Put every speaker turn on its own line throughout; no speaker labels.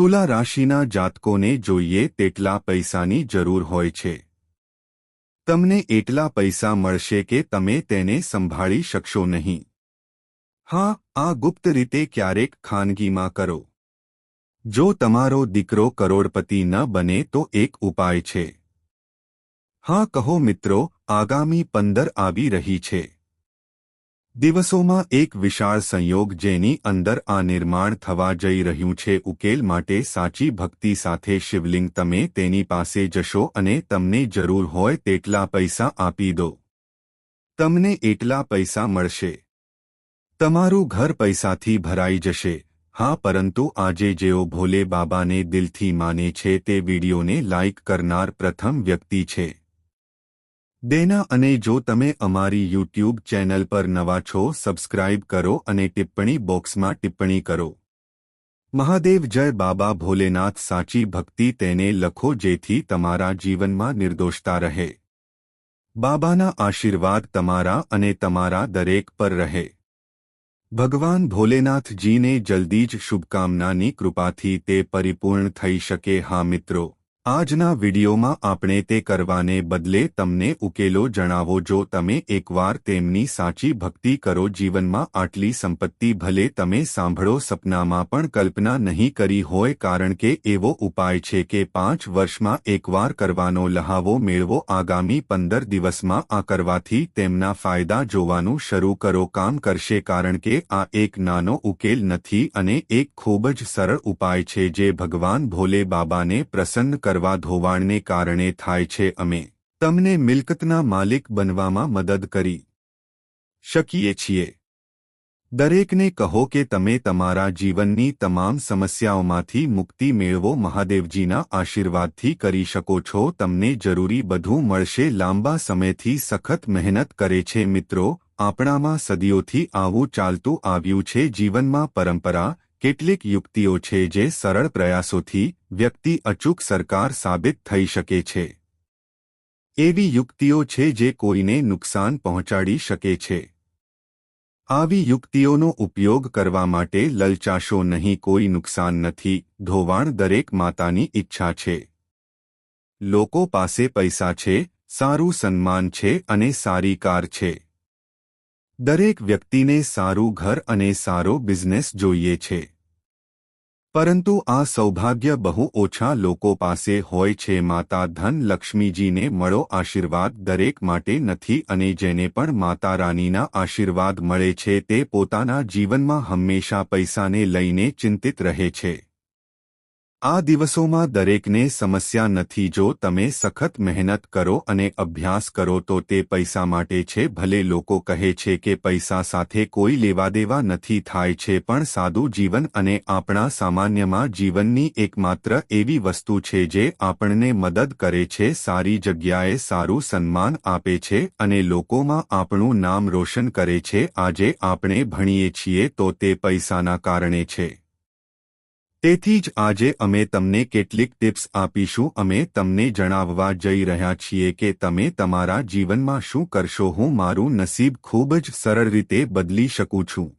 તુલા રાશિના જાતકોને જોઈએ તેટલા પૈસાની જરૂર હોય છે. તમને એટલા પૈસા મળશે કે તમે તેને સંભાળી શકશો નહીં. હા, આ ગુપ્ત રીતે ક્યારેક ખાનગીમાં કરો. જો તમારો દીકરો કરોડપતિ ન બને તો એક ઉપાય છે. હા, કહો મિત્રો, આગામી પંદર આવી રહી છે. દિવસોમાં એક વિશાળ સંયોગ જેની અંદર આ નિર્માણ થવા જઈ રહ્યું છે. ઉકેલ માટે સાચી ભક્તિ સાથે શિવલિંગ તમે તેની પાસે જશો અને તમને જરૂર હોય તેટલા પૈસા આપી દો. તમને એટલા પૈસા મળશે. તમારું ઘર પૈસાથી ભરાઈ જશે. હા, પરંતુ આજે જેઓ ભોલે બાબાને દિલથી માને છે તે વિડીયોને લાઇક કરનાર પ્રથમ વ્યક્તિ છે. દેના અને જો તમે અમારી યુટ્યુબ ચેનલ પર નવા છો, સબસ્ક્રાઇબ કરો અને ટિપ્પણી બોક્સમાં ટિપ્પણી કરો. મહાદેવ જય બાબા ભોલેનાથ સાચી ભક્તિ તેને લખો જેથી તમારા જીવનમાં નિર્દોષતા રહે. બાબાના આશીર્વાદ તમારા અને તમારા દરેક પર રહે. ભગવાન ભોલેનાથજીને જલ્દી જ શુભકામનાની કૃપાથી તે પરિપૂર્ણ થઈ શકે, હા મિત્રો. આજના વિડીયોમાં આપણે તે કરવાને બદલે તમને ઉકેલો જણાવો જો તમે એકવાર તેમની સાચી ભક્તિ કરો જીવનમાં આટલી સંપત્તિ ભલે તમે સાંભળો સપનામાં પણ કલ્પના નહીં કરી હોય કારણ કે એવો ઉપાય છે કે પાંચ વર્ષમાં એકવાર કરવાનો લહાવો મેળવો આગામી પંદર દિવસમાં આ કરવાથી તેમના ફાયદા જોવાનું શરૂ કરો કામ કરશે કારણ કે આ એક નાનો ઉકેલ નથી અને એક ખૂબ જ સરળ ઉપાય છે જે ભગવાન ભોલે બાબાને પ્રસન્ન કરવા ધોવાણને કારણે થાય છે, અમે તમને મિલકતના માલિક બનવામાં મદદ કરી શકીએ છીએ. દરેકને કહો કે તમે તમારા જીવનની તમામ સમસ્યાઓમાંથી મુક્તિ મેળવો, મહાદેવજીના આશીર્વાદથી કરી શકો છો, તમને જરૂરી બધું મળશે, લાંબા સમયથી સખત મહેનત કરે છે, મિત્રો, આપણામાં સદીઓથી આવું ચાલતું આવ્યું છે, જીવનમાં પરંપરા કેટલીક યુક્તિઓ છે જે સરળ પ્રયાસોથી વ્યક્તિ અચૂક સરકાર સાબિત થઈ શકે છે. એવી યુક્તિઓ છે જે કોઈને નુકસાન પહોંચાડી શકે છે. આવી યુક્તિઓનો ઉપયોગ કરવા માટે લલચાશો નહીં, કોઈ નુકસાન નથી, ધોવાણ દરેક માતાની ઈચ્છા છે. લોકો પાસે પૈસા છે, સારું સન્માન છે અને સારી કાર છે. દરેક વ્યક્તિને સારું ઘર અને સારો બિઝનેસ જોઈએ છે. પરંતુ આ સૌભાગ્ય બહુ ઓછા લોકો પાસે હોય છે. માતા ધન લક્ષ્મીજીને મળો આશીર્વાદ દરેક માટે નથી અને જેને પણ માતા રાનીના આશીર્વાદ મળે છે તે પોતાના જીવનમાં હંમેશા પૈસાને લઈને ચિંતિત રહે છે. આ દિવસોમાં દરેકને સમસ્યા નથી જો તમે સખત મહેનત કરો અને અભ્યાસ કરો તો તે પૈસા માટે છે. ભલે લોકો કહે છે કે પૈસા સાથે કોઈ લેવાદેવા નથી થાય છે પણ સાદું જીવન અને આપણા સામાન્યમાં જીવનની એકમાત્ર એવી વસ્તુ છે જે આપણને મદદ કરે છે. સારી જગ્યાએ સારું સન્માન આપે છે અને લોકોમાં આપણું નામ રોશન કરે છે. આજે આપણે ભણીએ છીએ તો તે પૈસાના કારણે છે. તેથી જ આજે અમે તમને કેટલીક ટિપ્સ આપીશું. અમે તમને જણાવવા જઈ રહ્યા છીએ કે તમે તમારા જીવનમાં શું કરશો. હું મારું નસીબ ખૂબ જ સરળ રીતે બદલી શકું છું.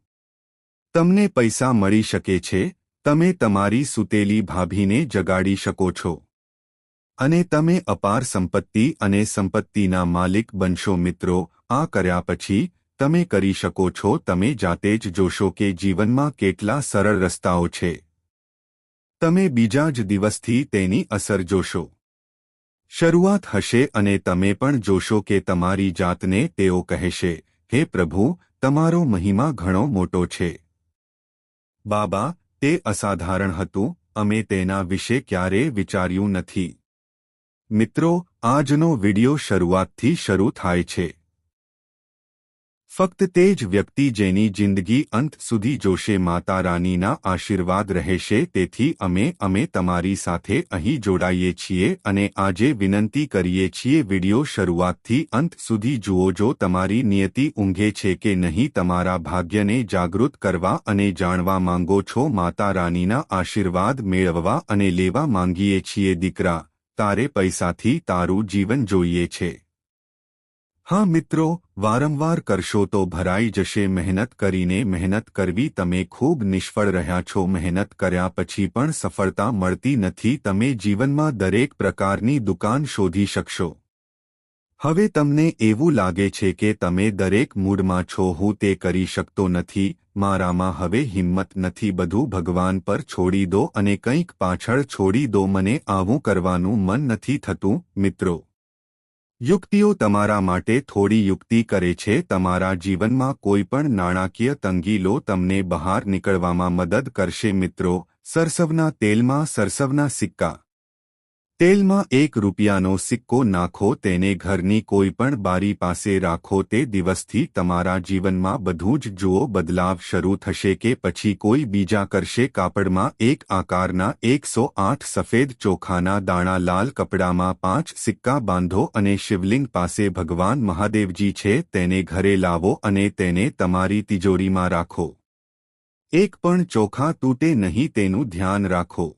તમને પૈસા મળી શકે છે. તમે તમારી સુતેલી ભાભીને જગાડી શકો છો. અને તમે અપાર સંપત્તિ અને સંપત્તિના માલિક બનશો મિત્રો. આ કર્યા પછી તમે કરી શકો છો. તમે જાતે જ જોશો કે જીવનમાં કેટલા સરળ રસ્તાઓ છે. તમે બીજા જ દિવસથી તેની અસર જોશો. શરૂઆત હશે અને તમે પણ જોશો કે તમારી જાતને તેઓ કહેશે, હે પ્રભુ, તમારો મહિમા ઘણો મોટો છે. બાબા, તે અસાધારણ હતું, અમે તેના વિશે ક્યારે વિચાર્યું નથી. મિત્રો, આજનો વિડિયો શરૂઆતથી શરૂ થાય છે. ફક્ત તે જ વ્યક્તિ જેની જિંદગી અંત સુધી જોશે માતા રાનીના આશીર્વાદ રહેશે. તેથી અમે અમે તમારી સાથે અહીં જોડાઈએ છીએ અને આજે વિનંતી કરીએ છીએ, વિડિયો શરૂઆતથી અંત સુધી જુઓ, જો તમારી નિયતિ ઊંઘે છે કે નહીં, તમારા ભાગ્યને જાગૃત કરવા અને જાણવા માંગો છો માતા રાનીના આશીર્વાદ મેળવવા અને લેવા માંગીએ છીએ. દીકરા, તારે પૈસાથી તારું જીવન જોઈએ છે. હા મિત્રો, વારંવાર કરશો તો ભરાઈ જશે મહેનત કરીને મહેનત કરવી તમે ખૂબ નિષ્ફળ રહ્યા છો. મહેનત કર્યા પછી પણ સફળતા મળતી નથી. તમે જીવનમાં દરેક પ્રકારની દુકાન શોધી શકશો. હવે તમને એવું લાગે છે કે તમે દરેક મૂડમાં છો. હું તે કરી શકતો નથી. મારામાં હવે હિંમત નથી. બધું ભગવાન પર છોડી દો અને કંઈક પાછળ છોડી દો. મને આવું કરવાનું મન નથી થતું, મિત્રો. યુક્તિઓ તમારા માટે થોડી યુક્તિ કરે છે, તમારા જીવનમાં કોઈ પણ નાણાકીય તંગી લો, તમને બહાર નીકળવામાં મદદ કરશે મિત્રો, સરસવના તેલમાં સરસવના સિક્કા. તેલમાં એક રૂપિયાનો સિક્કો નાખો, તેને ઘરની કોઈ પણ બારી પાસે રાખો, તે દિવસથી તમારા જીવનમાં બધું જ જુઓ, બદલાવ શરૂ થશે કે પછી કોઈ બીજા કરશે. કાપડમાં એક આકારના એકસો આઠ સફેદ ચોખાના દાણા, લાલ કપડામાં પાંચ સિક્કા બાંધો અને શિવલિંગ પાસે ભગવાન મહાદેવજી છે, તેને ઘરે લાવો અને તેને તમારી તિજોરીમાં રાખો. એક પણ ચોખા તૂટે નહીં, તેનું ધ્યાન રાખો.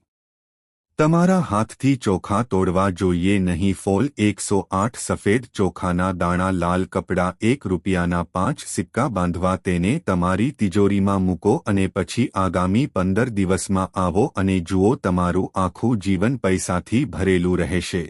તમારા હાથથી ચોખા તોડવા જોઈએ નહીં. ફોલ એકસો આઠ સફેદ ચોખાના દાણા, લાલ કપડા, એક રૂપિયાના પાંચ સિક્કા બાંધવા તેને તમારી તિજોરીમાં મૂકો અને પછી આગામી પંદર દિવસમાં આવો અને જુઓ, તમારું આખું જીવન પૈસાથી ભરેલું રહેશે.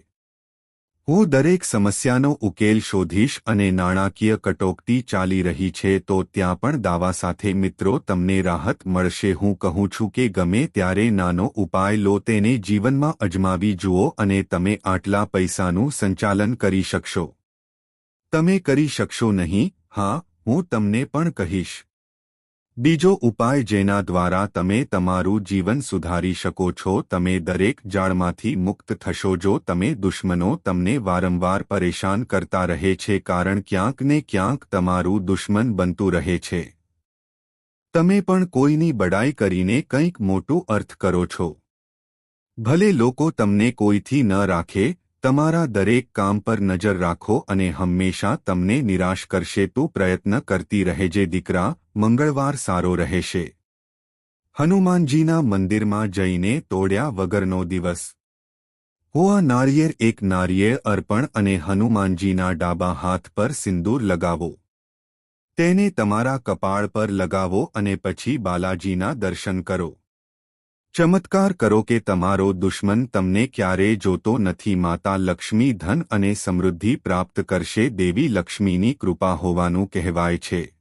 હું દરેક સમસ્યાનો ઉકેલ શોધીશ અને નાણાકીય કટોકટી ચાલી રહી છે તો ત્યાં પણ દાવા સાથે મિત્રો તમને રાહત મળશે. હું કહું છું કે ગમે ત્યારે નાનો ઉપાય લો તેને જીવનમાં અજમાવી જુઓ અને તમે આટલા પૈસાનું સંચાલન કરી શકશો. તમે કરી શકશો નહીં. હા, હું તમને પણ કહીશ. બીજો ઉપાય જેના દ્વારા તમે તમારું જીવન સુધારી શકો છો, તમે દરેક જાળમાંથી મુક્ત થશો જો તમે દુશ્મનો તમને વારંવાર પરેશાન કરતા રહે છે, કારણ ક્યાંક ને ક્યાંક તમારું દુશ્મન બનતું રહે છે. તમે પણ કોઈની બડાઈ કરીને કંઈક મોટું અર્થ કરો છો. ભલે લોકો તમને કોઈથી ન રાખે તમારા દરેક કામ પર નજર રાખો અને હંમેશા તમને નિરાશ કરશે તો પ્રયત્ન કરતી રહેજે દીકરા મંગળવાર સારો રહેશે. હનુમાનજીના મંદિરમાં જઈને તોડ્યા વગરનો દિવસ. હોવા નારિયેર એક નારિયેળ અર્પણ અને હનુમાનજીના ડાબા હાથ પર સિંદૂર લગાવો. તેને તમારા કપાળ પર લગાવો અને પછી બાલાજીના દર્શન કરો. ચમત્કાર કરો કે તમારો દુશ્મન તમને ક્યારેય જોતો નથી. માતા લક્ષ્મી ધન અને સમૃદ્ધિ પ્રાપ્ત કરશે. દેવી લક્ષ્મીની કૃપા હોવાનું કહેવાય છે.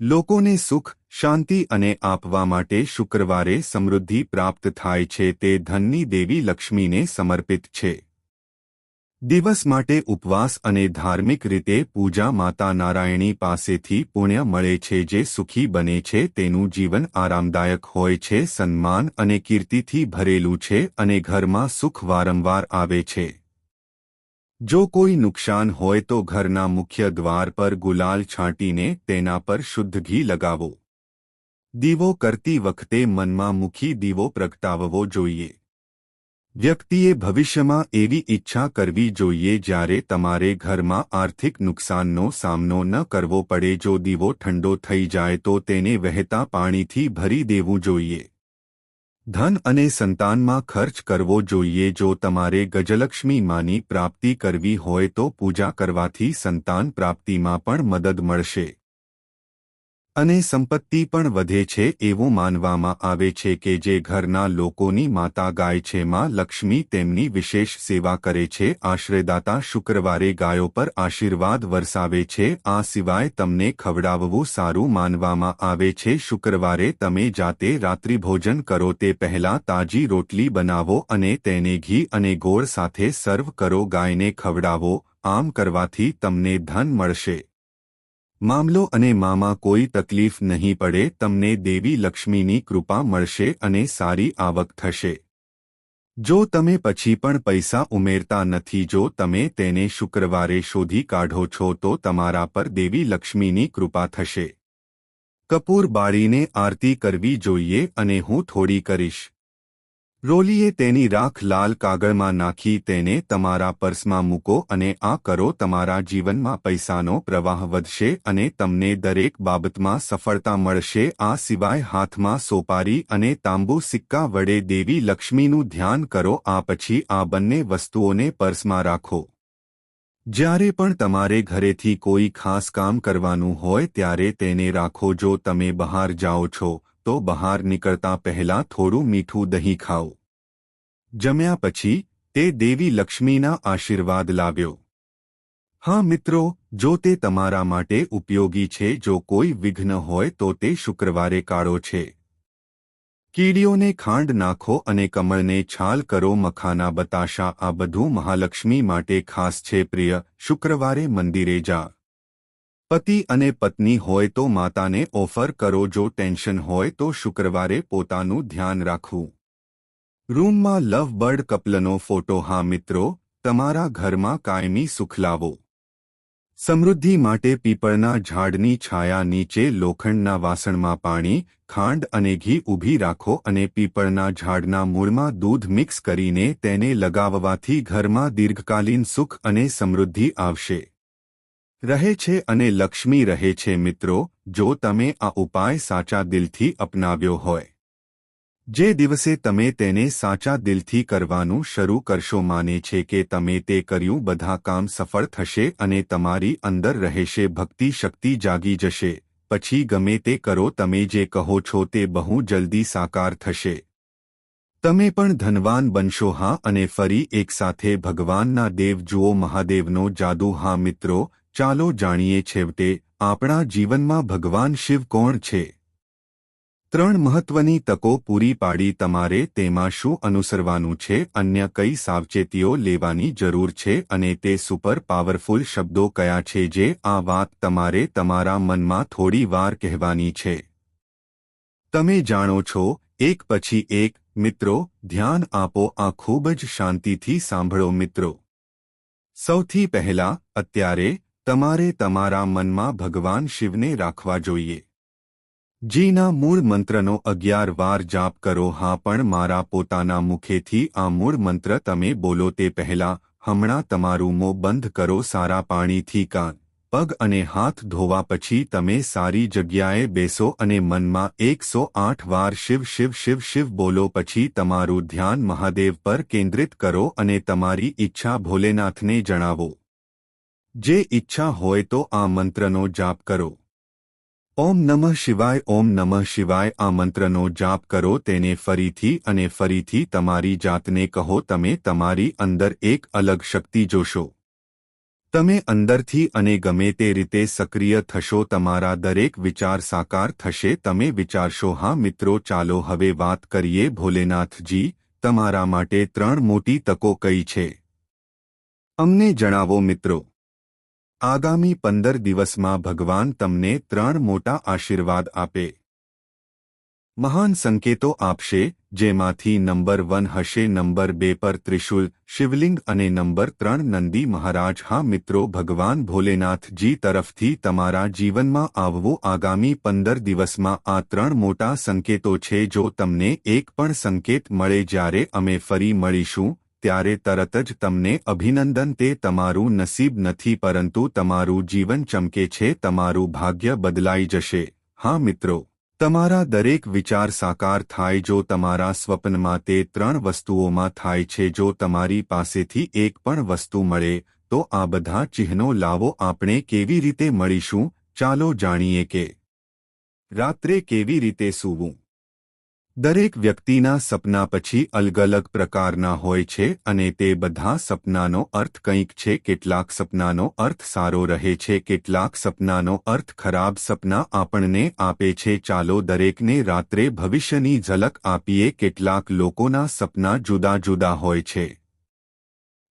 લોકોને સુખ, શાંતિ અને આપવા માટે શુક્રવારે સમૃદ્ધિ પ્રાપ્ત થાય છે. તે ધનની દેવી લક્ષ્મીને સમર્પિત છે. દિવસ માટે ઉપવાસ અને ધાર્મિક રીતે પૂજા માતા નારાયણી પાસેથી પુણ્ય મળે છે જે સુખી બને છે, તેનું જીવન આરામદાયક હોય છે, સન્માન અને કીર્તિથી ભરેલું છે અને ઘરમાં સુખ વારંવાર આવે છે. જો કોઈ નુકસાન હોય તો ઘરના મુખ્ય દ્વાર પર ગુલાલ છાંટીને તેના પર શુદ્ધ ઘી લગાવો. દીવો કરતી વખતે મનમાં મુખી દીવો પ્રગટાવવો જોઈએ. વ્યક્તિએ ભવિષ્યમાં એવી ઈચ્છા કરવી જોઈએ જ્યારે તમારે ઘરમાં આર્થિક નુકસાનનો સામનો ન કરવો પડે જો દીવો ઠંડો થઈ જાય તો તેને વહેતા પાણીથી ભરી દેવું જોઈએ. ધન અને સંતાનમાં ખર્ચ કરવો જોઈએ જો તમારે ગજલક્ષ્મી માની પ્રાપ્તિ કરવી હોય તો પૂજા કરવાથી સંતાન પ્રાપ્તિમાં પણ મદદ મળશે. અને સંપત્તિ પણ વધે છે એવું માનવામાં આવે છે કે જે ઘરના લોકોની માતા ગાય છે, માં લક્ષ્મી તેમની વિશેષ સેવા કરે છે, આશ્રયદાતા શુક્રવારે ગાયો પર આશીર્વાદ વરસાવે છે, આ સિવાય તમને ખવડાવવું સારું માનવામાં આવે છે, શુક્રવારે તમે જાતે રાત્રિભોજન કરો, તે પહેલાં તાજી રોટલી બનાવો અને તેને ઘી અને ગોળ સાથે સર્વ કરો, ગાયને ખવડાવો, આમ કરવાથી તમને ધન મળશે. મામલો અને મામાં કોઈ તકલીફ નહીં પડે, તમને દેવી લક્ષ્મીની કૃપા મળશે અને સારી આવક થશે. જો તમે પછી પણ પૈસા ઉમેરતા નથી, જો તમે તેને શુક્રવારે શોધી કાઢો છો, તો તમારા પર દેવી લક્ષ્મીની કૃપા થશે. કપૂર બાળીને આરતી કરવી જોઈએ અને હું થોડી કરીશ. રોલીએ તેની રાખ લાલ કાગળમાં નાખી તેને તમારા પર્સમાં મૂકો અને આ કરો તમારા જીવનમાં પૈસાનો પ્રવાહ વધશે અને તમને દરેક બાબતમાં સફળતા મળશે. આ સિવાય હાથમાં સોપારી અને તાંબુ સિક્કા વડે દેવી લક્ષ્મીનું ધ્યાન કરો. આ પછી આ બંને વસ્તુઓને પર્સમાં રાખો. જ્યારે પણ તમારે ઘરેથી કોઈ ખાસ કામ કરવાનું હોય ત્યારે તેને રાખો. જો તમે બહાર જાઓ છો તો બહાર નીકળતા પહેલા થોડું મીઠું દહીં ખાઓ. જમ્યા પછી તે દેવી લક્ષ્મીના આશીર્વાદ લાવ્યો. હા મિત્રો, જો તે તમારા માટે ઉપયોગી છે, જો કોઈ વિઘ્ન હોય તો તે શુક્રવારે કાળો છે. કીડીઓને ખાંડ નાખો અને કમળને છાલ કરો, મખાના, બતાશા, આ બધું મહાલક્ષ્મી માટે ખાસ છે, પ્રિય. શુક્રવારે મંદિરે જા. પતિ અને પત્ની હોય તો માતાને ઓફર કરો જો ટેન્શન હોય તો શુક્રવારે પોતાનું ધ્યાન રાખવું. રૂમમાં લવ બર્ડ કપલનો ફોટો, હા મિત્રો, તમારા ઘરમાં કાયમી સુખ લાવો. સમૃદ્ધિ માટે પીપળના ઝાડની છાયા નીચે લોખંડના વાસણમાં પાણી, ખાંડ અને ઘી ઊભી રાખો અને પીપળના ઝાડના મૂળમાં દૂધ મિક્સ કરીને તેને લગાવવાથી ઘરમાં દીર્ઘકાલીન સુખ અને સમૃદ્ધિ આવશે. રહે છે અને લક્ષ્મી રહે છે મિત્રો, જો તમે આ ઉપાય સાચા દિલથી અપનાવ્યો હોય. જે દિવસે તમે તેને સાચા દિલથી કરવાનું શરૂ કરશો માને છે કે તમે તે કર્યું બધા કામ સફળ થશે અને તમારી અંદર રહેશે ભક્તિ શક્તિ જાગી જશે. પછી ગમે તે કરો તમે જે કહો છો તે બહુ જલ્દી સાકાર થશે. તમે પણ ધનવાન બનશો હા અને ફરી એકસાથે ભગવાનના દેવ જુઓ મહાદેવનો જાદુ હા મિત્રો ચાલો જાણીએ છેવટે આપણા જીવનમાં ભગવાન શિવ કોણ છે? ત્રણ મહત્વની તકો પૂરી પાડી તમારે તેમાં શું અનુસરવાનું છે, અન્ય કઈ સાવચેતીઓ લેવાની જરૂર છે અને તે સુપર પાવરફુલ શબ્દો કયા છે જે આ વાત તમારે તમારા મનમાં થોડી વાર કહેવાની છે? તમે જાણો છો, એક પછી એક, મિત્રો, ધ્યાન આપો, આ ખૂબ જ શાંતિથી સાંભળો, મિત્રો. સૌથી પહેલા, અત્યારે તમારે તમારા મનમાં ભગવાન શિવને રાખવા જોઈએ. જીના મૂળ મંત્રનો અગિયાર વાર જાપ કરો, હા, પણ મારા પોતાના મુખેથી આ મૂળ મંત્ર તમે બોલો તે પહેલા હમણાં તમારું મોં બંધ કરો, સારા પાણીથી કાન, પગ અને હાથ ધોવા પછી તમે સારી જગ્યાએ બેસો અને મનમાં એકસો આઠ વાર શિવ શિવ શિવ શિવ બોલો, પછી તમારું ધ્યાન મહાદેવ પર કેન્દ્રિત કરો અને તમારી ઈચ્છા ભોલેનાથને જણાવો. જે ઈચ્છા હોય તો આ મંત્રનો જાપ કરો. ઓમ નમઃ શિવાય, ઓમ નમઃ શિવાય, આ મંત્રનો જાપ કરો, તેને ફરીથી અને ફરીથી તમારી જાતને કહો, તમે તમારી અંદર એક અલગ શક્તિ જોશો. તમે અંદરથી અને ગમે તે રીતે સક્રિય થશો, તમારા દરેક વિચાર સાકાર થશે, તમે વિચારશો, હા, મિત્રો, ચાલો હવે વાત કરીએ ભોલેનાથજી, તમારા માટે ત્રણ મોટી તકો કઈ છે? અમને જણાવો, મિત્રો. આગામી પંદર દિવસમાં ભગવાન તમને ત્રણ મોટા આશીર્વાદ આપે. મહાન સંકેતો આપશે, જેમાંથી નંબર વન હશે, નંબર બે પર ત્રિશુલ, શિવલિંગ અને નંબર ત્રણ નંદી મહારાજ. હા મિત્રો, ભગવાન ભોલેનાથજી તરફથી તમારા જીવનમાં આવવું આગામી પંદર દિવસમાં આ ત્રણ મોટા સંકેતો છે. જો તમને એક પણ સંકેત મળે, જ્યારે અમે ફરી મળીશું ત્યારે તરત જ તમને અભિનંદન તે તમારું નસીબ નથી પરંતુ તમારું જીવન ચમકે છે, તમારું ભાગ્ય બદલાઈ જશે. હા મિત્રો, તમારા દરેક વિચાર સાકાર થાય જો તમારા સ્વપ્નમાં તે ત્રણ વસ્તુઓમાં થાય છે જો તમારી પાસેથી એક પણ વસ્તુ મળે, તો આ બધા ચિહ્નો લાવો આપણે કેવી રીતે મળીશું, ચાલો જાણીએ કે રાત્રે કેવી રીતે સૂવું. દરેક વ્યક્તિના સપના પછી અલગ અલગ પ્રકારના હોય છે અને તે બધા સપનાનો અર્થ કંઈક છે. કેટલાક સપનાનો અર્થ સારો રહે છે, કેટલાક સપનાનો અર્થ ખરાબ સપના આપણને આપે છે. ચાલો દરેકને રાત્રે ભવિષ્યની ઝલક આપીએ. કેટલાક લોકોના સપના જુદા જુદા હોય છે.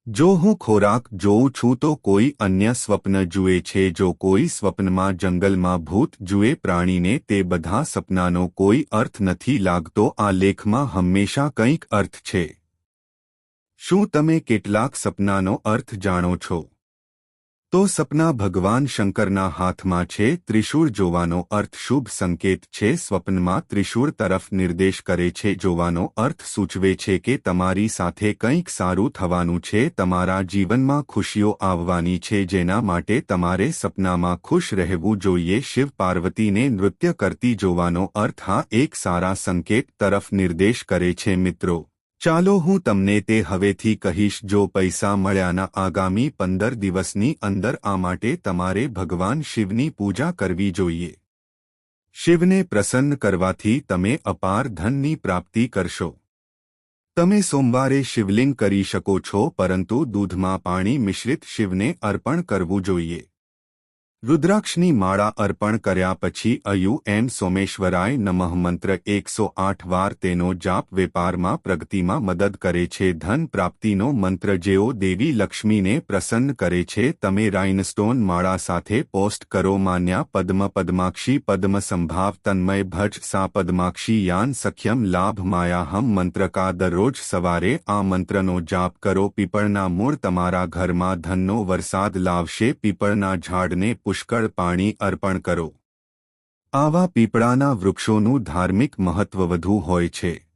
જો હું ખોરાક જોઉં છું તો કોઈ અન્ય સ્વપ્ન જુએ છે, જો કોઈ સ્વપ્નમાં જંગલમાં ભૂત જુએ પ્રાણીને, તે બધા સપનાનો કોઈ અર્થ નથી લાગતો. આ લેખમાં હંમેશા કંઈક અર્થ છે. શું તમે કેટલાક સપનાનો અર્થ જાણો છો? તો સપના ભગવાન શંકરના હાથમાં છે, ત્રિશૂળ જોવાનો અર્થ શુભ સંકેત છે, સ્વપ્નમાં ત્રિશૂળ તરફ નિર્દેશ કરે છે, જોવાનો અર્થ સૂચવે છે કે તમારી સાથે કંઈક સારું થવાનું છે, તમારા જીવનમાં ખુશીઓ આવવાની છે, જેના માટે તમારે સપનામાં ખુશ રહેવું જોઈએ, શિવ પાર્વતીને નૃત્ય કરતી જોવાનો અર્થ હા, એક સારા સંકેત તરફ નિર્દેશ કરે છે મિત્રો. ચાલો હું તમને તે હવેથી કહીશ, જો પૈસા મળ્યાના આગામી પંદર દિવસની અંદર આ માટે તમારે ભગવાન શિવની પૂજા કરવી જોઈએ. શિવને પ્રસન્ન કરવાથી તમે અપાર ધનની પ્રાપ્તિ કરશો. તમે સોમવારે શિવલિંગ કરી શકો છો, પરંતુ દૂધમાં પાણી મિશ્રિત શિવને અર્પણ કરવું જોઈએ. રુદ્રાક્ષની માળા અર્પણ કર્યા પછી અયુ એમ સોમેશ્વરાય નમઃ મંત્ર એકસો આઠ વાર તેનો જાપ વેપારમાં પ્રગતિમાં મદદ કરે છે. ધન પ્રાપ્તિનો મંત્ર જેઓ દેવી લક્ષ્મીને પ્રસન્ન કરે છે, તમે રાઇનસ્ટોન માળા સાથે પોસ્ટ કરો. માન્યા પદ્મ પદ્માક્ષી પદ્મ સંભાવ તન્મય ભજ સા પદ્માક્ષી યાન સખ્યમ લાભ માયાહમ મંત્ર કા દરરોજ સવારે આ મંત્રનો જાપ કરો. પીપળના મૂળ તમારા ઘરમાં ધનનો વરસાદ લાવશે, પીપળના ઝાડને પુષ્કળ પાણી અર્પણ કરો. આવા પીપળાના વૃક્ષોનું ધાર્મિક મહત્વ વધુ હોય છે.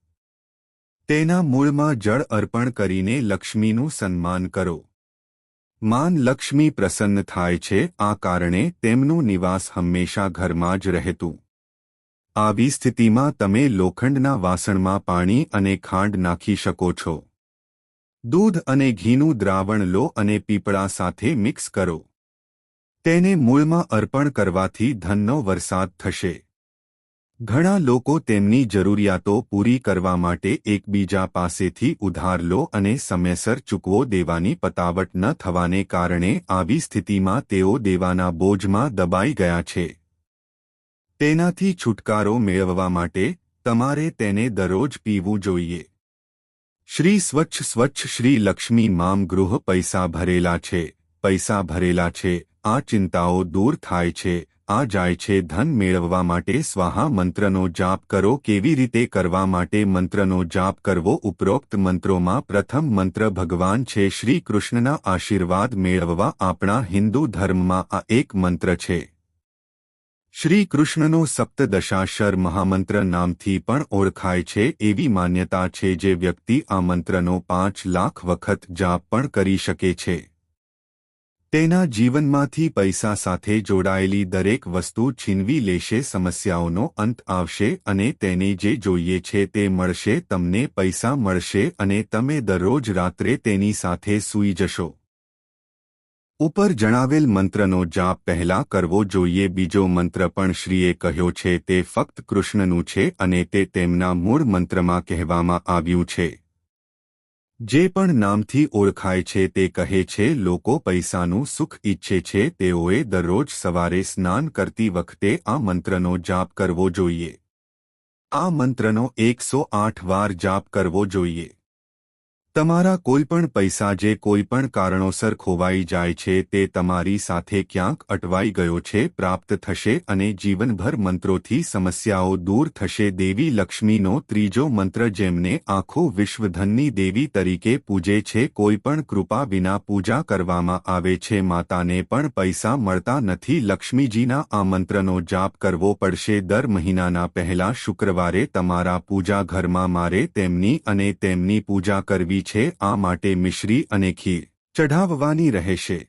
તેના મૂળમાં જળ અર્પણ કરીને લક્ષ્મીનું સન્માન કરો. માન લક્ષ્મી પ્રસન્ન થાય છે, આ કારણે તેમનું નિવાસ હંમેશા ઘરમાં જ રહેતું. આવી સ્થિતિમાં તમે લોખંડના વાસણમાં પાણી અને ખાંડ નાખી શકો છો. દૂધ અને ઘીનું દ્રાવણ લો અને પીપળા સાથે મિક્સ કરો. તેને મૂળમાં અર્પણ કરવાથી ધનનો વરસાદ થશે. ઘણા લોકો તેમની જરૂરિયાતો પૂરી કરવા માટે એકબીજા પાસેથી ઉધાર લો અને સમયસર ચૂકવો દેવાની પતાવટ ન થવાને કારણે આવી સ્થિતિમાં તેઓ દેવાના બોજમાં દબાઈ ગયા છે. તેનાથી છુટકારો મેળવવા માટે તમારે તેને દરરોજ પીવું જોઈએ. શ્રી સ્વચ્છ સ્વચ્છ શ્રી લક્ષ્મી મામ ગૃહ પૈસા ભરેલા છે, પૈસા ભરેલા છે આ ચિંતાઓ દૂર થાય છે, આ જાય છે ધન મેળવવા માટે સ્વાહા મંત્રનો જાપ કરો, કેવી રીતે કરવા માટે મંત્રનો જાપ કરવો, ઉપરોક્ત મંત્રોમાં પ્રથમ મંત્ર ભગવાન છે, શ્રી કૃષ્ણના આશીર્વાદ મેળવવા આપણા હિન્દુ ધર્મમાં આ એક મંત્ર છે. શ્રી કૃષ્ણનો સપ્તદશાશર મહામંત્ર નામથી પણ ઓળખાય છે, એવી માન્યતા છે જે વ્યક્તિ આ મંત્રનો પાંચ લાખ વખત જાપ પણ કરી શકે છે. તેના જીવનમાંથી પૈસા સાથે જોડાયેલી દરેક વસ્તુ છીનવી લેશે, સમસ્યાઓનો અંત આવશે અને તેને જે જોઈએ છે તે મળશે, તમને પૈસા મળશે અને તમે દરરોજ રાત્રે તેની સાથે સૂઈ જશો. ઉપર જણાવેલ મંત્રનો જાપ પહેલા કરવો જોઈએ. બીજો મંત્ર પણ શ્રીએ કહ્યો છે, તે ફક્ત કૃષ્ણનું છે અને તે તેમના મૂળ મંત્રમાં કહેવામાં આવ્યું છે. જે પણ નામથી ઓળખાય છે તે કહે છે, લોકો પૈસાનું સુખ ઈચ્છે છે, તેઓએ દરરોજ સવારે સ્નાન કરતી વખતે આ મંત્રનો જાપ કરવો જોઈએ. આ મંત્રનો એકસો આઠ વાર જાપ કરવો જોઈએ. તમારા કોઈપણ પૈસા જે કોઈપણ કારણોસર ખોવાઈ જાય છે તે તમારી સાથે ક્યાંક અટવાઈ ગયો છે, પ્રાપ્ત થશે અને જીવનભર મંત્રોથી સમસ્યાઓ દૂર થશે. દેવી લક્ષ્મીનો ત્રીજો મંત્ર જેમને આખો વિશ્વધનની દેવી તરીકે પૂજે છે, કોઈપણ કૃપા વિના પૂજા કરવામાં આવે છે. માતાને પણ પૈસા મળતા નથી. લક્ષ્મીજીના આ મંત્રનો જાપ કરવો પડશે. દર મહિનાના પહેલા શુક્રવારે તમારા પૂજા ઘરમાં મારે તેમની અને તેમની પૂજા કરવી છે, આ માટે મિશ્રી અને ખીર ચઢાવવાની રહેશે.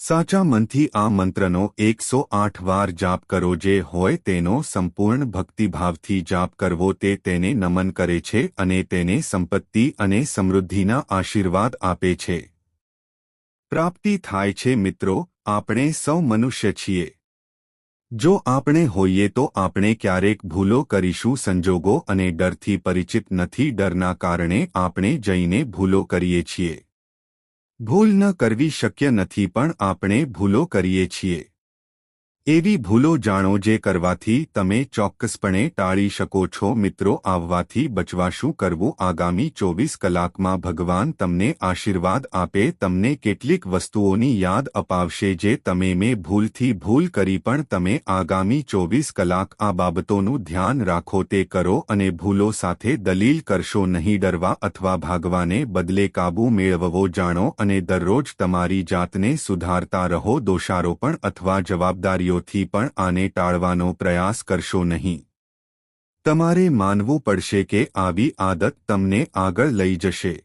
સાચા મનથી આ મંત્રનો એકસો આઠ વાર જાપ કરો જે હોય તેનો સંપૂર્ણ ભક્તિભાવથી જાપ કરવો તે તેને નમન કરે છે અને તેને સંપત્તિ અને સમૃદ્ધિના આશીર્વાદ આપે છે. પ્રાપ્તિ થાય છે મિત્રો, આપણે સૌ મનુષ્ય છીએ. જો આપણે હોઈએ તો આપણે ક્યારેક ભૂલો કરીશું સંજોગો અને ડરથી પરિચિત નથી ડરના કારણે આપણે જઈને ભૂલો કરીએ છીએ. ભૂલ ન કરવી શક્ય નથી પણ આપણે ભૂલો કરીએ છીએ. એવી ભૂલો જાણો જે કરવાથી તમે ચોક્કસપણે ટાળી શકો છો મિત્રો, આવવાથી બચવા શું કરવું આગામી ચોવીસ કલાકમાં ભગવાન તમને આશીર્વાદ આપે, તમને કેટલીક વસ્તુઓની યાદ અપાવશે જે તમે મેં ભૂલથી ભૂલ કરી પણ તમે આગામી ચોવીસ કલાક આ બાબતોનું ધ્યાન રાખો તે કરો અને ભૂલો સાથે દલીલ કરશો નહીં ડરવા અથવા ભાગવાને બદલે કાબૂ મેળવવો જાણો અને દરરોજ તમારી જાતને સુધારતા રહો, દોષારોપણ અથવા જવાબદારીઓ થી પણ આને ટાળવાનો પ્રયાસ કરશો નહીં. તમારે માનવું પડશે કે આવી આદત તમને આગળ લઈ જશે.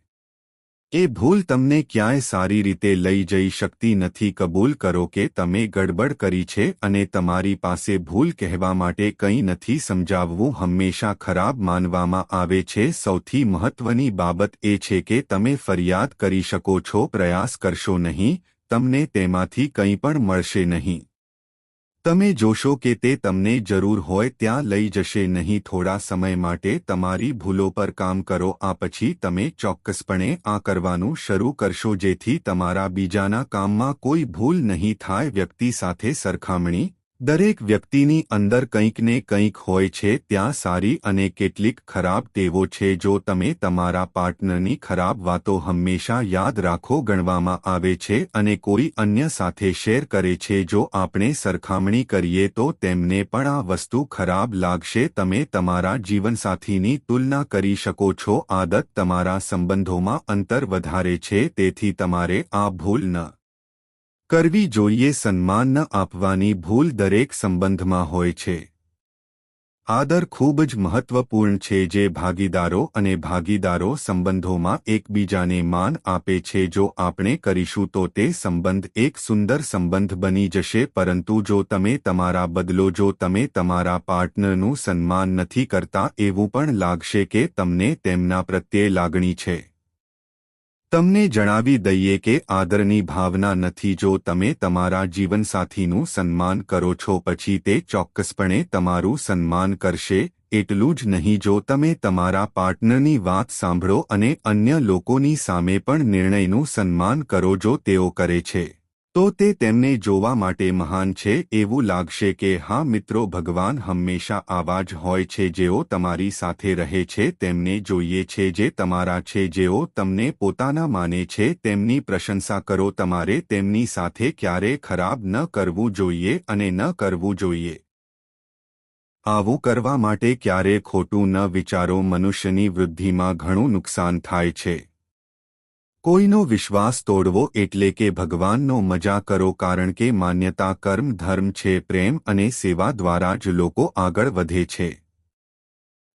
એ ભૂલ તમને ક્યાંય સારી રીતે લઈ જઈ શકતી નથી. કબૂલ કરો કે તમે ગડબડ કરી છે અને તમારી પાસે ભૂલ કહેવા માટે કંઈ નથી. સમજાવવું હંમેશા ખરાબ માનવામાં આવે છે. સૌથી મહત્વની બાબત એ છે કે તમે ફરિયાદ કરી શકો છો. પ્રયાસ કરશો નહીં, તમને તેમાંથી કંઈ પણ મળશે નહીં. તમે જોશો કે તે તમને જરૂર હોય ત્યાં લઈ જશે નહીં, થોડા સમય માટે તમારી ભૂલો પર કામ કરો, આ પછી તમે ચોક્કસપણે આ કરવાનું શરૂ કરશો, જેથી તમારા બીજાના કામમાં કોઈ ભૂલ નહીં થાય, વ્યક્તિ સાથે સરખામણી દરેક વ્યક્તિની અંદર કંઈક ને કંઈક હોય છે ત્યાં સારી અને કેટલીક ખરાબ ટેવો છે જો તમે તમારા પાર્ટનરની ખરાબ વાતો હંમેશા યાદ રાખો ગણવામાં આવે છે અને કોઈ અન્ય સાથે શેર કરે છે જો આપણે સરખામણી કરીએ તો તેમને પણ આ વસ્તુ ખરાબ લાગશે. તમે તમારા જીવનસાથીની તુલના કરી શકો છો. આદત તમારા સંબંધોમાં અંતર વધારે છે તેથી તમારે આ ભૂલ ન કરવી જોઈએ સન્માન આપવાની ભૂલ દરેક સંબંધમાં હોય છે. આદર ખૂબ જ મહત્વપૂર્ણ છે જે ભાગીદારો અને ભાગીદારો સંબંધોમાં એકબીજાને માન આપે છે. જો આપણે કરીશું તો તે સંબંધ એક સુંદર સંબંધ બની જશે, પરંતુ જો તમે તમારા બદલો, જો તમે તમારા પાર્ટનરનું સન્માન નથી કરતા, એવું પણ લાગશે કે તમને તેમના પ્રત્યે લાગણી છે. તમને જણાવી દઈએ કે આદરની ભાવના નથી જો તમે તમારા જીવનસાથીનું સન્માન કરો છો પછી તે ચોક્કસપણે તમારું સન્માન કરશે, એટલું જ નહીં જો તમે તમારા પાર્ટનરની વાત સાંભળો અને અન્ય લોકોની સામે પણ નિર્ણયનું સન્માન કરો જો તેઓ કરે છે. તો તે તેમને જોવા માટે મહાન છે એવું લાગશે કે હા મિત્રો ભગવાન હંમેશા આવા જ હોય છે જેઓ તમારી સાથે રહે છે, તેમને જોઈએ છે જે તમારા છે, જેઓ તમને પોતાના માને છે, તેમની પ્રશંસા કરો તમારે તેમની સાથે ક્યારે ખરાબ ન કરવું જોઈએ અને ન કરવું જોઈએ. આવું કરવા માટે ક્યારે ખોટું ન વિચારો મનુષ્યની વૃદ્ધિમાં ઘણું નુકસાન થાય છે. કોઈનો વિશ્વાસ તોડવો એટલે કે ભગવાનનો મજા કરો કારણ કે માન્યતા, કર્મ, ધર્મ છે, પ્રેમ અને સેવા દ્વારા જ લોકો આગળ વધે છે.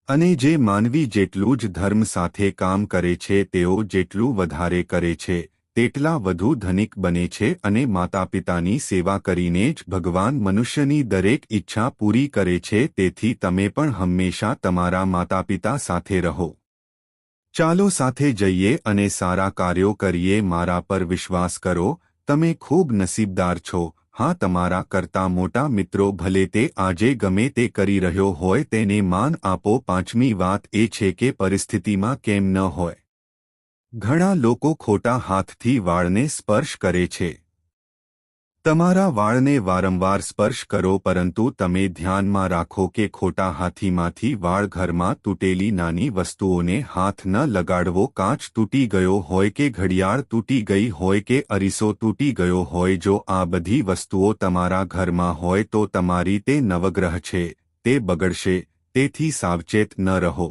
અને જે માનવી જેટલું જ ધર્મ સાથે કામ કરે છે, તેઓ જેટલું વધારે કરે છે, તેટલા વધુ ધનિક બને છે અને માતાપિતાની સેવા કરીને જ ભગવાન મનુષ્યની દરેક ઈચ્છા પૂરી કરે છે, તેથી તમે પણ હંમેશા તમારા માતાપિતા સાથે રહો. ચાલો સાથે જઈએ અને સારા કાર્યો કરીએ, મારા પર વિશ્વાસ કરો. તમે ખૂબ નસીબદાર છો. હા, તમારા કરતા મોટા મિત્રો ભલે તે આજે ગમે તે કરી રહ્યો હોય, તેને માન આપો. પાંચમી વાત એ છે કે પરિસ્થિતિમાં કેમ ન હોય. ઘણા લોકો ખોટા હાથથી વાળને સ્પર્શ કરે છે. તમારા વાળને વારંવાર સ્પર્શ કરો પરંતુ તમે ધ્યાનમાં રાખો કે ખોટા હાથીમાંથી વાળ ઘરમાં તૂટેલી નાની વસ્તુઓને હાથ ન લગાડવો, કાચ તૂટી ગયો હોય કે ઘડિયાળ તૂટી ગઈ હોય કે અરીસો તૂટી ગયો હોય, જો આ બધી વસ્તુઓ તમારા ઘરમાં હોય તો તમારી તે નવગ્રહ છે, તે બગડશે, તેથી સાવચેત ન રહો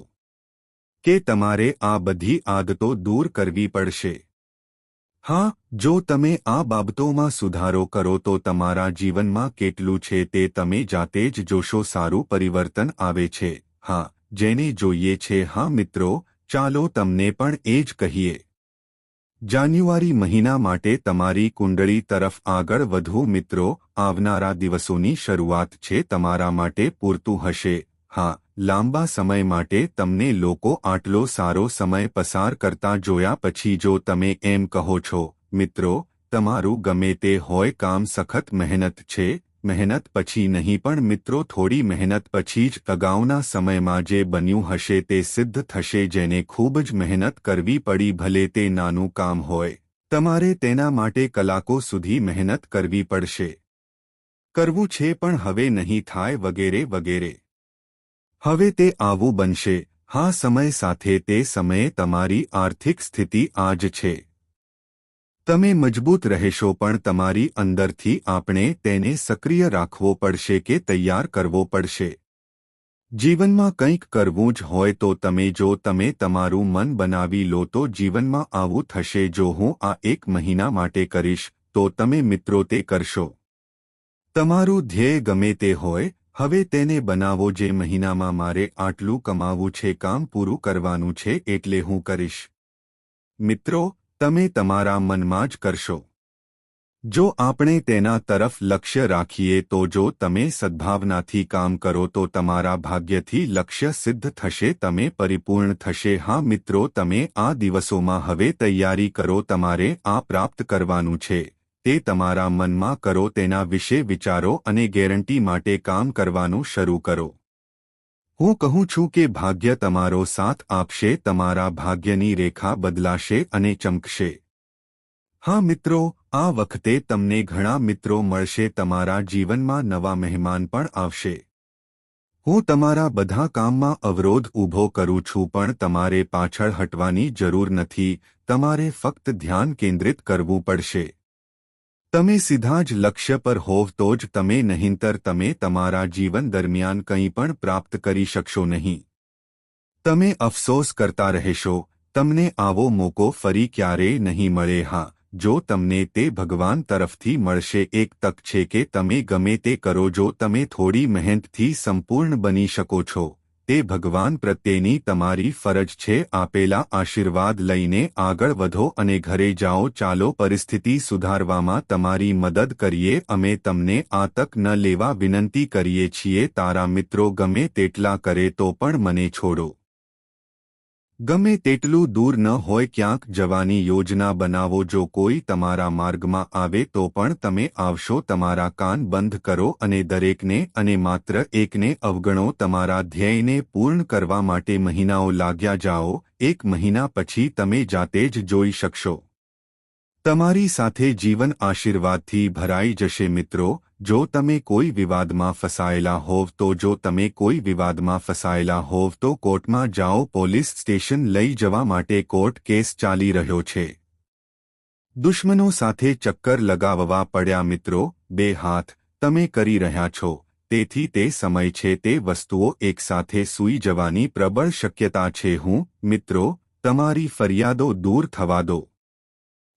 કે તમારે આ બધી આદતો દૂર કરવી પડશે. હા, જો તમે આ બાબતોમાં સુધારો કરો તો તમારા જીવનમાં કેટલું છે તે તમે જાતે જ જોશો, સારું પરિવર્તન આવે છે. હા, જેને જોઈએ છે, હા મિત્રો, ચાલો તમને પણ એ જ કહીએ. જાન્યુઆરી મહિના માટે તમારી કુંડળી તરફ આગળ વધુ મિત્રો, આવનારા દિવસોની શરૂઆત છે તમારા માટે પૂરતું હશે. હા લાંબા સમય માટે તમને લોકો આટલો સારો સમય પસાર કરતા જોયા પછી જો તમે એમ કહો છો, મિત્રો, તમારું ગમે તે હોય કામ સખત મહેનત છે, મહેનત પછી નહીં પણ મિત્રો થોડી મહેનત પછી જ અગાઉના સમયમાં જે બન્યું હશે તે સિદ્ધ થશે જેને ખૂબ જ મહેનત કરવી પડી ભલે તે નાનું કામ હોય. તમારે તેના માટે કલાકો સુધી મહેનત કરવી પડશે. કરવું છે પણ હવે નહીં થાય, વગેરે વગેરે. હવે તે આવું બનશે. હા, સમય સાથે તે સમયે તમારી આર્થિક સ્થિતિ આજ છે. તમે મજબૂત રહેશો, પણ તમારી અંદરથી આપણે તેને સક્રિય રાખવો પડશે કે તૈયાર કરવો પડશે. જીવનમાં કંઈક કરવું જ હોય તો તમે જો તમે તમારું મન બનાવી લો, તો જીવનમાં આવું થશે. જો હું આ એક મહિના માટે કરીશ, તો તમે મિત્રો તે કરશો. તમારું ધ્યેય ગમે તે હોય હવે તેને બનાવો જે મહિનામાં મારે આટલું કમાવું છે, કામ પૂરું કરવાનું છે એટલે હું કરીશ. મિત્રો, તમે તમારા મનમાં જ કરશો. જો આપણે તેના તરફ લક્ષ્ય રાખીએ તો જો તમે સદ્ભાવનાથી કામ કરો તો તમારા ભાગ્યથી લક્ષ્ય સિદ્ધ થશે, તમે પરિપૂર્ણ થશે. હા મિત્રો, તમે આ દિવસોમાં હવે તૈયારી કરો, તમારે આ પ્રાપ્ત કરવાનું છે. તે તમારા મનમાં કરો તેના વિશે વિચારો અને ગેરંટી માટે કામ કરવાનું શરૂ કરો. હું કહું છું કે ભાગ્ય તમારો સાથ આપશે, તમારા ભાગ્યની રેખા બદલાશે અને ચમકશે. હા મિત્રો, આ વખતે તમને ઘણા મિત્રો મળશે, તમારા જીવનમાં નવા મહેમાન પણ આવશે. હું તમારા બધા કામમાં અવરોધ ઊભો કરું છું, પણ તમારે પાછળ હટવાની જરૂર નથી, તમારે ફક્ત ધ્યાન કેન્દ્રિત કરવું પડશે. તમે સીધા જ લક્ષ્ય પર હોવ તો જ તમે નહીંતર તમે તમારા જીવન દરમિયાન કંઈ પણ પ્રાપ્ત કરી શકશો નહીં તમે અફસોસ કરતા રહેશો તમને આવો મોકો ફરી ક્યારેય નહીં મળે હા જો તમને તે ભગવાન તરફથી મળશે એક તક છે કે તમે ગમે તે કરો જો તમે થોડી મહેનતથી સંપૂર્ણ બની શકો છો તે ભગવાન પ્રત્યેની તમારી ફરજ છે, આપેલા આશીર્વાદ લઈને આગળ વધો અને ઘરે જાઓ, ચાલો પરિસ્થિતિ સુધારવામાં તમારી મદદ કરીએ, અમે તમને આ તક ન લેવા વિનંતી કરીએ છીએ, તારા મિત્રો ગમે તેટલા કરે તો પણ મને છોડો. ગમે તેટલું દૂર ન હોય ક્યાંક જવાની યોજના બનાવો જો કોઈ તમારા માર્ગમાં આવે તો પણ તમે આવશો તમારા કાન બંધ કરો અને દરેકને અને માત્ર એકને અવગણો તમારા ધ્યેયને પૂર્ણ કરવા માટે મહિનાઓ લાગ્યા જાઓ, એક મહિના પછી તમે જાતે જ જોઈ શકશો. તમારી સાથે જીવન આશીર્વાદથી ભરાઈ જશે મિત્રો, જો તમે કોઈ વિવાદમાં ફસાયેલા હોવ તો જો તમે કોઈ વિવાદમાં ફસાયેલા હોવ તો કોર્ટમાં જાઓ, પોલીસ સ્ટેશન લઈ જવા માટે કોર્ટ કેસ ચાલી રહ્યો છે. દુશ્મનો સાથે ચક્કર લગાવવા પડ્યા મિત્રો, બે હાથ, તમે કરી રહ્યા છો, તેથી તે સમય છે, તે વસ્તુઓ એકસાથે સૂઈ જવાની પ્રબળ શક્યતા છે, હું, મિત્રો, તમારી ફરિયાદો દૂર થવા દો.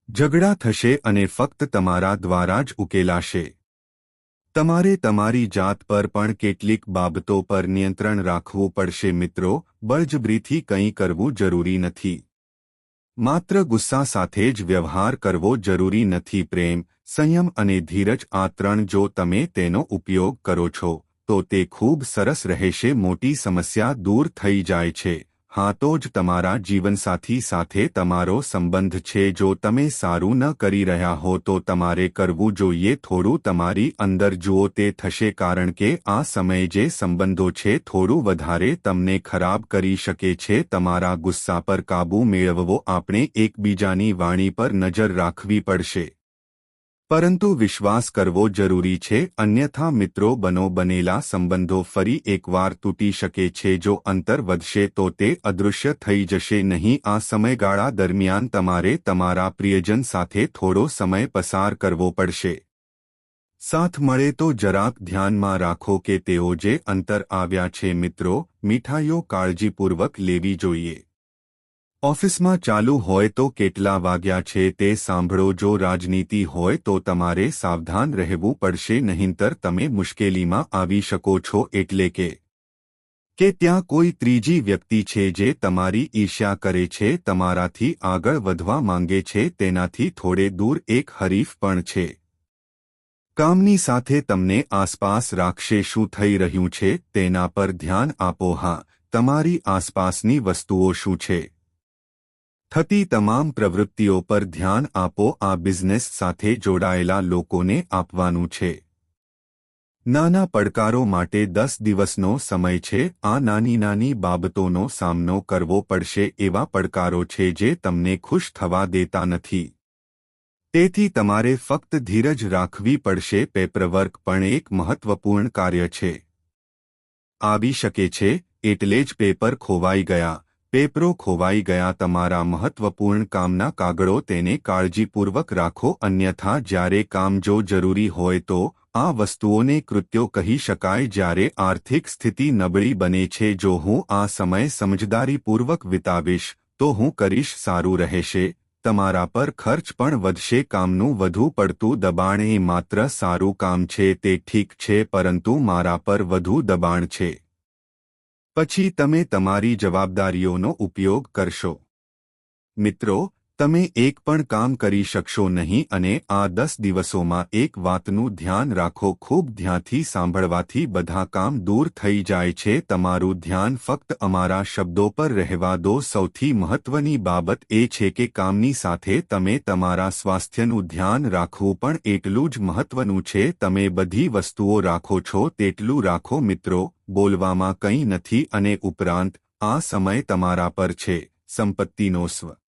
ઝઘડા થશે અને ફક્ત તમારા દ્વારા જ ઉકેલાશે. તમારે તમારી જાત પર પણ કેટલીક બાબતો પર નિયંત્રણ રાખવું પડશે મિત્રો, બળજબરીથી કંઈ કરવું જરૂરી નથી. માત્ર ગુસ્સા સાથે જ વ્યવહાર કરવો જરૂરી નથી પ્રેમ, સંયમ અને ધીરજ આ ત્રણ જો તમે તેનો ઉપયોગ કરો છો, તો તે ખૂબ સરસ રહેશે, મોટી સમસ્યા દૂર થઈ જાય છે. હા, તો જ તમારા જીવનસાથી સાથે તમારો સંબંધ છે. જો તમે સારું ન કરી રહ્યા હો, તો તમારે કરવું જોઈએ. થોડું તમારી અંદર જુઓ, તે થશે કારણ કે આ સમયે જે સંબંધો છે, થોડું વધારે તમને ખરાબ કરી શકે છે. તમારા ગુસ્સા પર કાબૂ મેળવવો, આપણે એકબીજાની વાણી પર નજર રાખવી પડશે. પરંતુ વિશ્વાસ કરવો જરૂરી છે, અન્યથા મિત્રો બનો બનેલા સંબંધો ફરી એકવાર તૂટી શકે છે, જો અંતર વધશે તો તે અદૃશ્ય થઈ જશે નહીં. આ સમયગાળા દરમિયાન તમારે તમારા પ્રિયજન સાથે થોડો સમય પસાર કરવો પડશે. સાથ મળે તો જરાક ધ્યાનમાં રાખો કે તેઓ જે અંતર આવ્યા છે મિત્રો, મીઠાઈઓ કાળજીપૂર્વક લેવી જોઈએ. ઓફિસમાં ચાલુ હોય તો કેટલા વાગ્યા છે તે સાંભળો. જો રાજનીતિ હોય તો તમારે સાવધાન રહેવું પડશે, નહીંતર તમે મુશ્કેલીમાં આવી શકો છો. એટલે કે કે ત્યાં કોઈ ત્રીજી વ્યક્તિ છે જે તમારી ઈર્ષ્યા કરે છે, તમારાથી આગળ વધવા માંગે છે, તેનાથી થોડે દૂર એક હરીફ પણ છે. કામની સાથે તમને આસપાસ રાખશે શું થઈ રહ્યું છે, તેના પર ધ્યાન આપો. હા, તમારી આસપાસની વસ્તુઓ શું છે? થતી તમામ પ્રવૃત્તિઓ પર ધ્યાન આપો, આ બિઝનેસ સાથે જોડાયેલા લોકોને આપવાનું છે. નાના પડકારો માટે દસ દિવસનો સમય છે, આ નાની નાની બાબતોનો સામનો કરવો પડશે એવા પડકારો છે જે તમને ખુશ થવા દેતા નથી. તેથી તમારે ફક્ત ધીરજ રાખવી પડશે, પેપરવર્ક પણ એક મહત્વપૂર્ણ કાર્ય છે. આવી શકે છે, એટલે જ પેપર ખોવાઈ ગયા. પેપરો ખોવાઈ ગયા. તમારા મહત્વપૂર્ણ કામના કાગળો તેને કાળજીપૂર્વક રાખો. અન્યથા જ્યારે કામ જો જરૂરી હોય તો આ વસ્તુઓને કૃત્યો કહી શકાય જ્યારે આર્થિક સ્થિતિ નબળી બને છે. જો હું આ સમય સમજદારીપૂર્વક વિતાવીશ, તો હું કરીશ સારું રહેશે. તમારા પર ખર્ચ પણ વધશે. કામનું વધુ પડતું દબાણ એ માત્ર સારું કામ છે, તે ઠીક છે, પરંતુ મારા પર વધુ દબાણ છે. પછી તમે તમારી જવાબદારીઓનો ઉપયોગ કરશો. મિત્રો તમે એક પણ કામ કરી શકશો નહીં અને આ દસ દિવસોમાં એક વાતનું ધ્યાન રાખો. ખૂબ ધ્યાનથી સાંભળવાથી બધા કામ દૂર થઈ જાય છે. તમારું ધ્યાન ફક્ત અમારા શબ્દો પર રહેવા દો. સૌથી મહત્વની બાબત એ છે કે કામની સાથે તમે તમારા સ્વાસ્થ્યનું ધ્યાન રાખવું પણ એટલું જ મહત્વનું છે. તમે બધી વસ્તુઓ રાખો છો, તેટલું રાખો મિત્રો, બોલવામાં કંઈ નથી અને ઉપરાંત આ સમય તમારા પર છે. સંપત્તિનો સ્વ